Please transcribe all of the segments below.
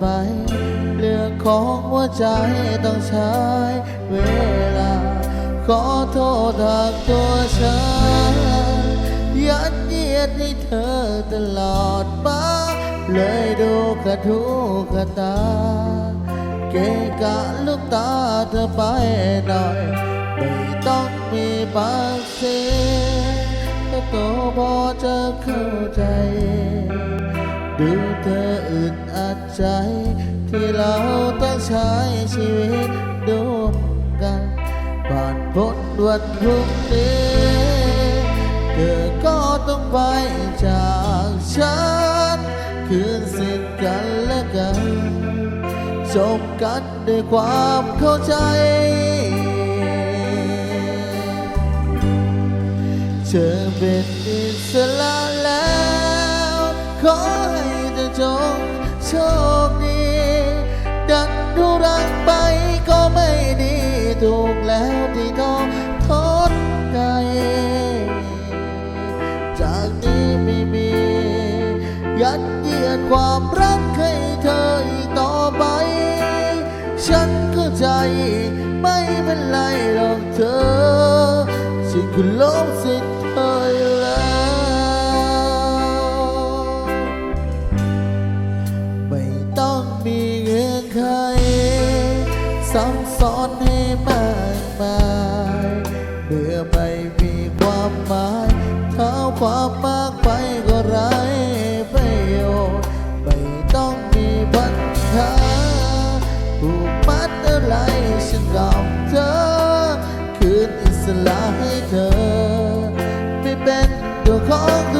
ไป เรื่องของหัวใจต้องใช้เวลา ขอโทษทางตัวฉันยัดเยียดให้เธอตลอดมาเลยดูกระทูกระตา เกะกะลูกตาเธอไปหน่อย ไม่ต้องมีปากเสียงแต่ตัวพอจะเข้าใจ ดูเธออึด ใจ ที่เราต้องใช้ชีวิตร่วมกันผ่านพ้นวันพรุ่งนี้เธอก็ต้องไปจากฉัน คืนสิ่งกันและกันจบกันด้วยความเข้าใจ เธอเป็นอิสระแล้ว ขอให้เธอจง โชคดี ดันดูรักไปก็ไม่ดี ถูกแล้วที่ต้อง ซ้ำซ้อนให้มากมายเมื่อไม่มีความหมายเท่าความมากไปก็ไร้ประโยชน์ไม่ต้องมีปัญหาผูกมัดอะไรฉันกับเธอ คืนอิสระให้เธอ ไม่เป็นตัวของตัวเอ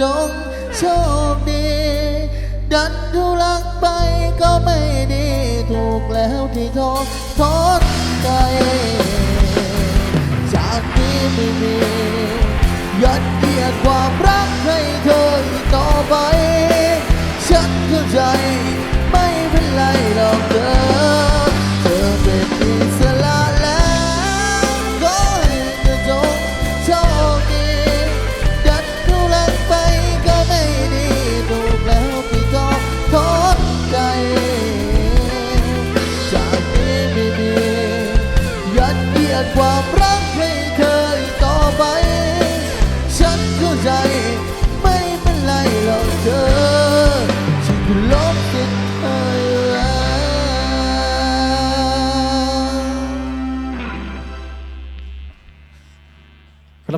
จงโชคดี ดันทุลักไปก็ไม่ดี ถูกแล้วที่ทอทอดใจจากนี้ไม่มียัดเยียดความรักให้เธออีกต่อไป ฉันเข้าใจไม่เป็นไรหรอกเธอ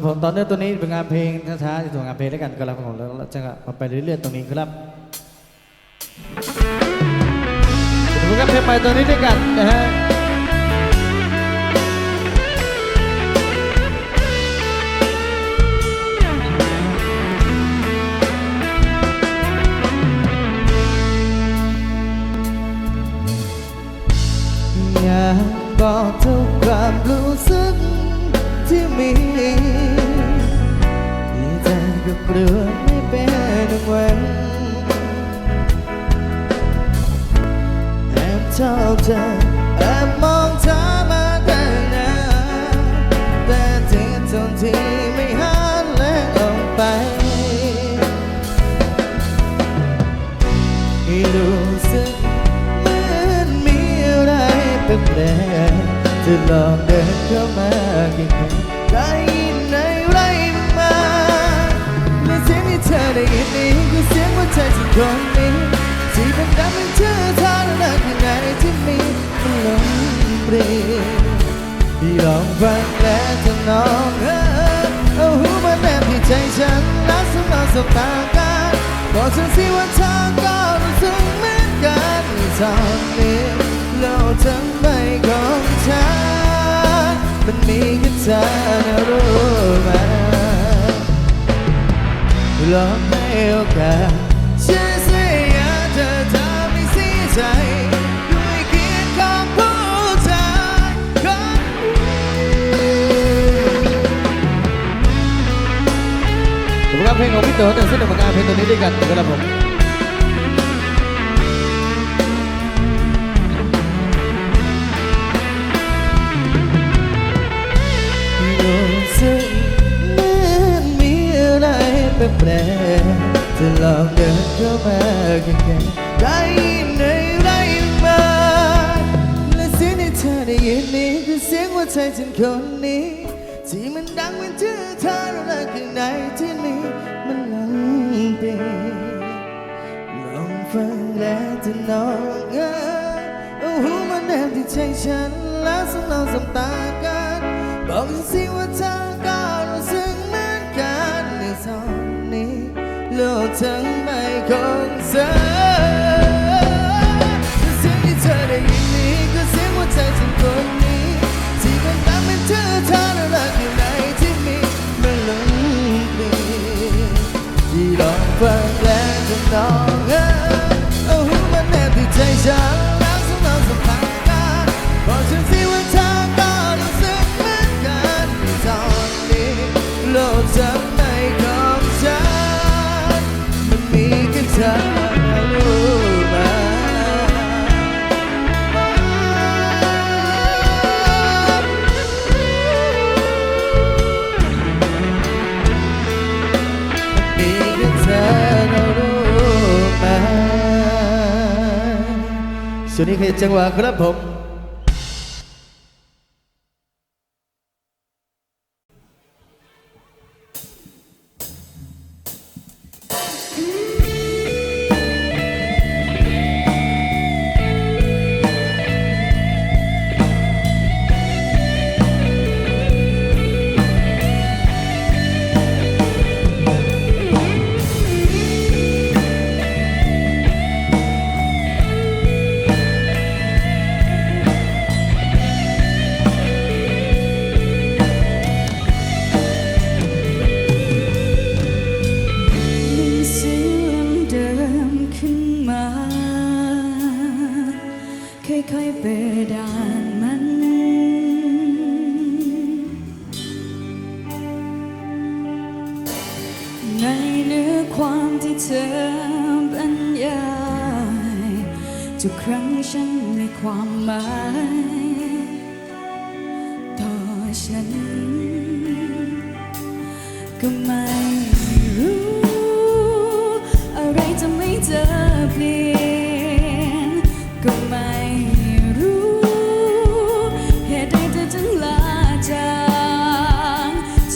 ผมตอนนี้ตัวนี้เป็นงานเพลงช้าๆที่ตัวงานเพลงด้วยกันก็แล้วผมแล้วจะมาไปเรื่อยๆตรงนี้ครับผมก็เพลงไปตัวนี้ด้วยกันนะฮะอยากบอกทุกความรู้สึก ที่มี ที่แก็เกลัวไม่เป็นหวันแอบชอบเธอแอบมองเธอมาตั้งนานแต่ที่ทนที่ไม่หันและออกไปรู้สึกเหมือนมีอะไรเป็นแปลกจะลองเดิน เข้ามาใกล้ๆได้ยินในไรมาและเสียงที่เธอได้ยินนี้คือเสียงหัวใจฉันคนนี้ที่เป็นดังเป็นชื่อเธอและข้างในที่มีมันหลงเปลี่ยนี่ลองฟังและทำนองเออเอาหูมาแนบที่ใจฉันและสมองสบตากันบอกฉันสิว่าเธอก็รู้สึกเหมือนกันตอนนี้โลกทั้งใบของฉัน มีแค่เธอนะรู้ไหมลองให้โอกาสฉันเสียเธอทำให้เสียใจด้วยเกียรติของผู้ชายคนผมรับเพลงของพี่เต๋อแต่เส้นทางการเพลงตัวนี้ด้วยกันนะครับผม แปลกจะลองเดินเข้ามาใกล้ๆได้ยินในไรมา และเสียงที่เธอได้ยินนี้คือเสียงหัวใจฉันคนนี้ ที่มันดังเป็นชื่อเธอและข้างในที่มีมันหลังเปลี่ยนลองฟังและจะนองเออเอาหูมาแนบที่ใจฉันแล้วสองเราสบตากันบอกฉันสิว่าเธอ โลกทั้งใบของเธอ นนี้คือจังหวะครับผม ค่อยๆเปิดอ่านมัน ในเนื้อความที่เธอบรรยายทุกครั้งฉันมีความหมายต่อฉัน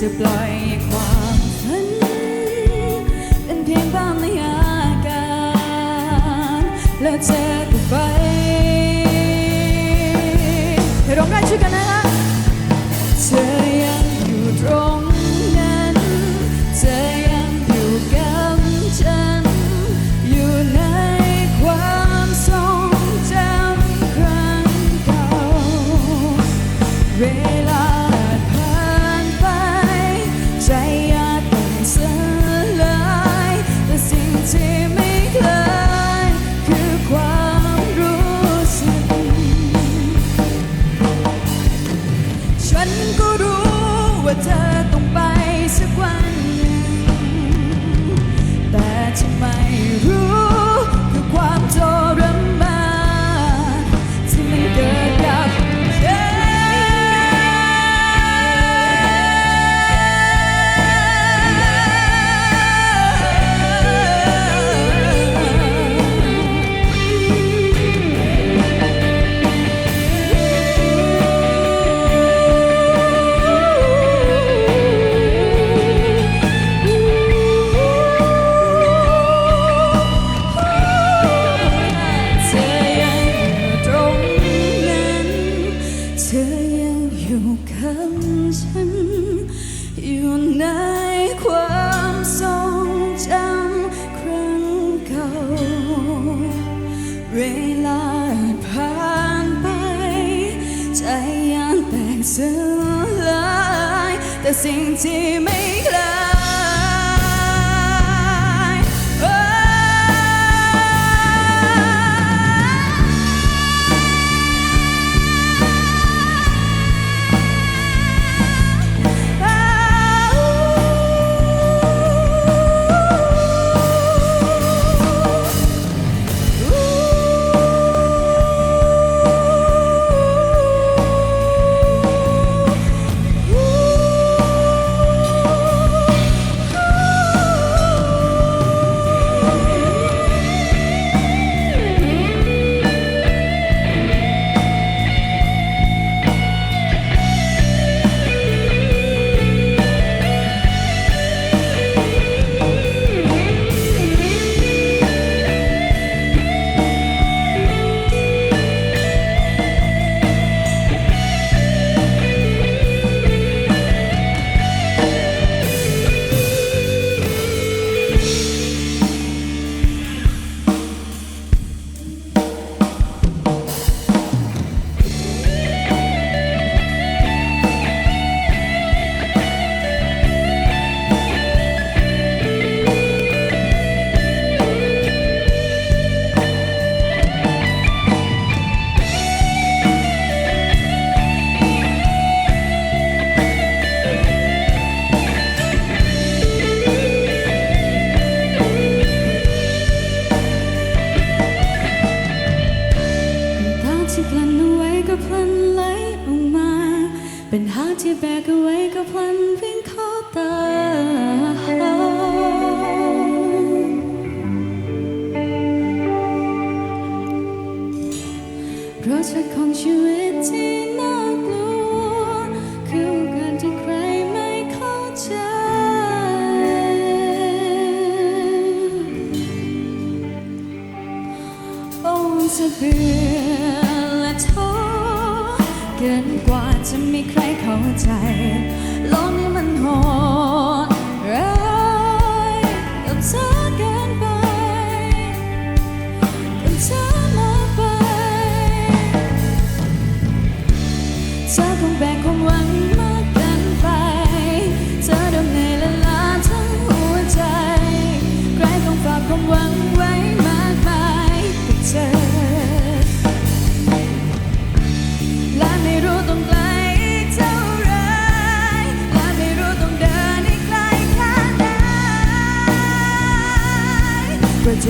จะปล่อยความฝันเป็นเพียงบางในอาการแล้วเธอก็ไปให้ร้องได้ช่วยกันนะ ธอยังอยู่กับฉัน อยู่ในความทรงจำครั้งเก่า เวลาผ่านไป ใจยังแตกสลายแต่สิ่งที่ไม่ เป็นหางที่แบกเอาไว้ก็พลันวิ่งเข้าตาเราะชักของชีวิตที่น่ากลัวคือการที่ใครไม่เข้าใจโอ้จะเบื่อและท้อเกินกว่าจะมีใคร เ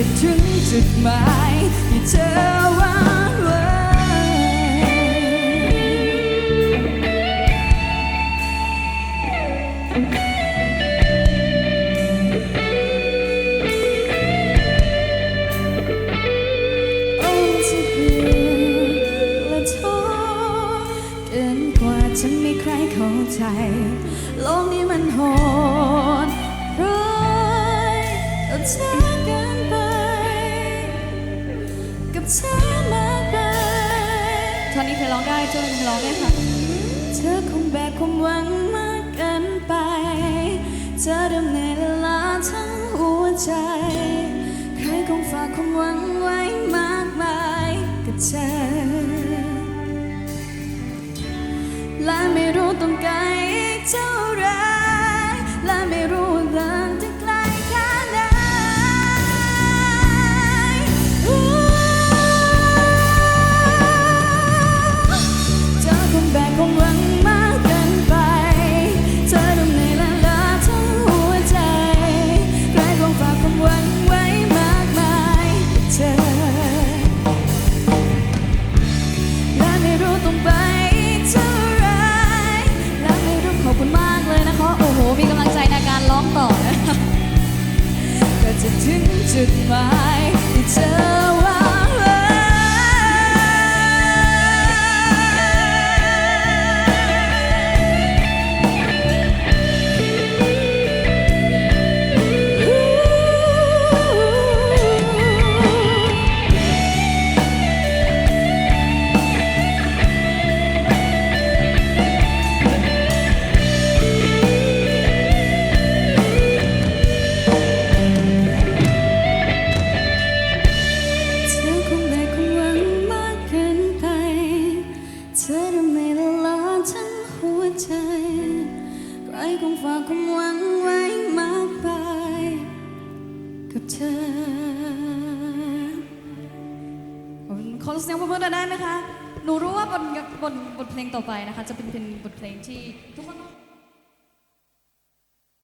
จะถึงจุดหมายที่เธอวางไว้โอ้จะเบื่อและท้อเกินกว่าจะมีใครเข้าใจ โลกนี้มันโหดร้ายกับเธอ เธอมากไปตอนนี้เคยร้องได้เจ้าเคยร้องได้ค่ะ เธอคงแบกความหวังมากเกินไป เธอดำเนินละลาทั้งหัวใจ ใครคงฝากความหวังไว้มากมายกับเธอ และไม่รู้ต้องไกลเท่า ถึง